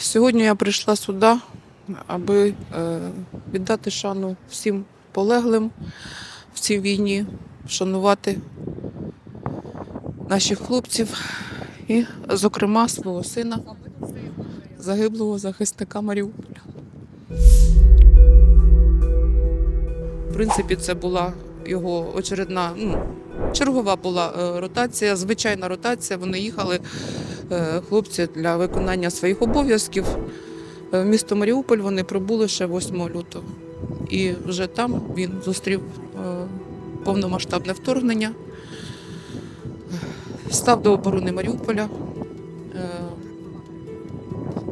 Сьогодні я прийшла сюди, аби е, віддати шану всім полеглим в цій війні, вшанувати наших хлопців і, зокрема, свого сина, загиблого захисника Маріуполя. В принципі, це була його очередна, ну, чергова була е, ротація, звичайна ротація. Вони їхали, хлопці, для виконання своїх обов'язків. Е, місто Маріуполь вони прибули ще 8 лютого. І вже там він зустрів е, повномасштабне вторгнення, став до оборони Маріуполя. е,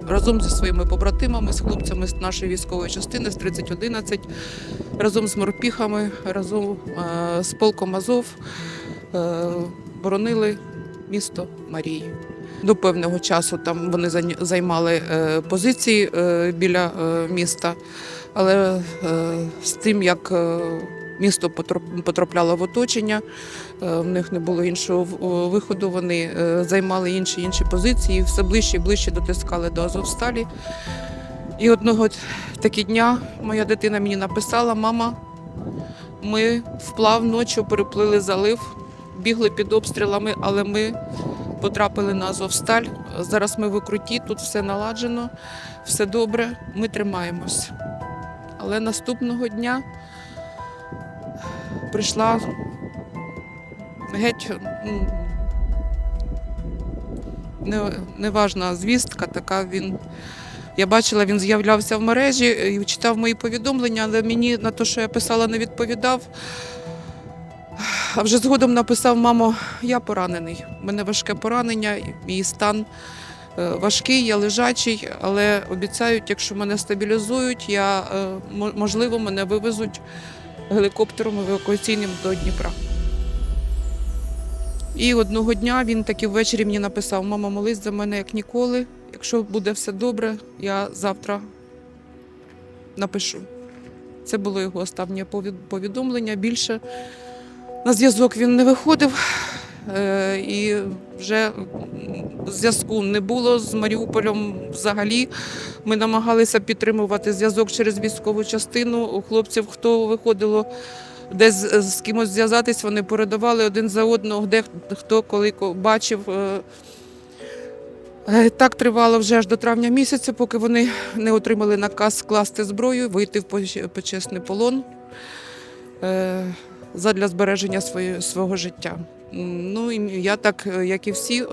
Разом зі своїми побратимами, з хлопцями з нашої військової частини з 3011, разом з морпіхами, разом е, з полком Азов е, боронили місто Марії. До певного часу там вони займали е, позиції е, біля е, міста, але з тим, як місто потрапляло в оточення, в них не було іншого виходу. Вони займали інші інші позиції, все ближче і ближче дотискали до Азовсталі. І одного таки дня моя дитина мені написала: мама, ми вплав ночі переплили залив, бігли під обстрілами, але ми потрапили на Азовсталь. Зараз ми в укрутті, тут все наладжено, все добре, ми тримаємось. Але наступного дня прийшла геть неважна звістка, така він. Я бачила, він з'являвся в мережі і читав мої повідомлення, але мені на те, що я писала, не відповідав. А вже згодом написав: мамо, я поранений. У мене важке поранення, мій стан е, важкий, я лежачий, але обіцяють, якщо мене стабілізують, я, е, можливо, мене вивезуть гелікоптером евакуаційним до Дніпра. І одного дня він таки ввечері мені написав: Мама, молись за мене як ніколи. Якщо буде все добре, я завтра напишу. Це було його останнє повідомлення. Більше на зв'язок він не виходив. Е, І вже зв'язку не було з Маріуполем взагалі. Ми намагалися підтримувати зв'язок через військову частину. У хлопців, хто виходило десь з- кимось зв'язатись, вони передавали один за одного, де хто коли бачив. Е, Е, Так тривало вже аж до травня місяця, поки вони не отримали наказ скласти зброю, вийти в почесний полон задля збереження своє, свого життя. Ну і я так, е, як і всі е,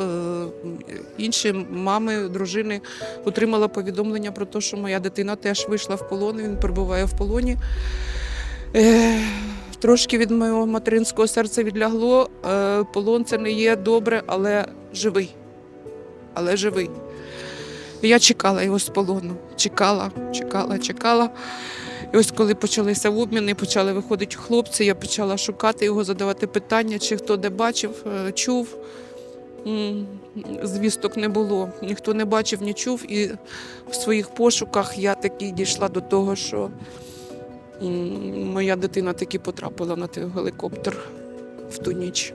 інші мами, дружини, отримала повідомлення про те, що моя дитина теж вийшла в полон, він перебуває в полоні. Е, Трошки від моєго материнського серця відлягло. Полон це не є добре, але живий але живий. Я чекала його з полону. Чекала, чекала, чекала. І ось коли почалися обміни, почали виходити хлопці, я почала шукати його, задавати питання, чи хто де бачив, е, чув. Звісток не було. Ніхто не бачив, не чув. І в своїх пошуках я таки дійшла до того, що моя дитина таки потрапила на той гелікоптер в ту ніч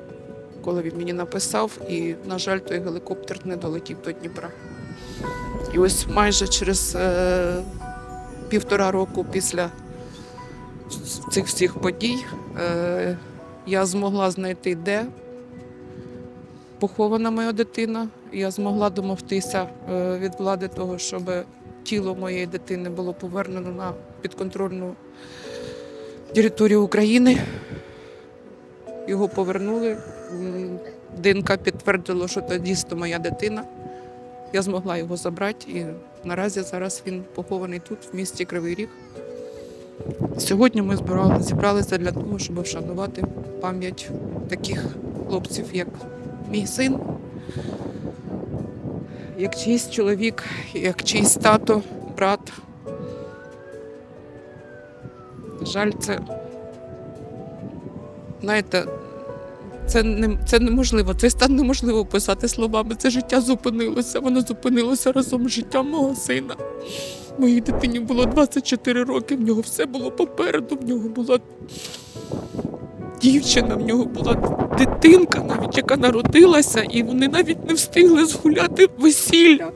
коли він мені написав, і, на жаль, той гелікоптер не долетів до Дніпра. І ось майже через е, півтора року після цих всіх подій е, я змогла знайти, де похована моя дитина. Я змогла домогтися е, від влади того, щоб тіло моєї дитини було повернено на підконтрольну територію України. Його повернули. М, ДНК підтвердило, що це дійсно моя дитина. Я змогла його забрати, і наразі зараз він похований тут, в місті Кривий Ріг. Сьогодні ми збирали, зібралися для того, щоб вшанувати пам'ять таких хлопців, як мій син, як чийсь чоловік, як чийсь тато, брат. Жаль, це знаєте, це, не, це неможливо. Цей стан неможливо описати словами. Це життя зупинилося. Воно зупинилося разом з життям мого сина. Моїй дитині було 24 роки, в нього все було попереду, в нього була дівчина, в нього була дитинка, навіть яка народилася, і вони навіть не встигли згуляти весілля.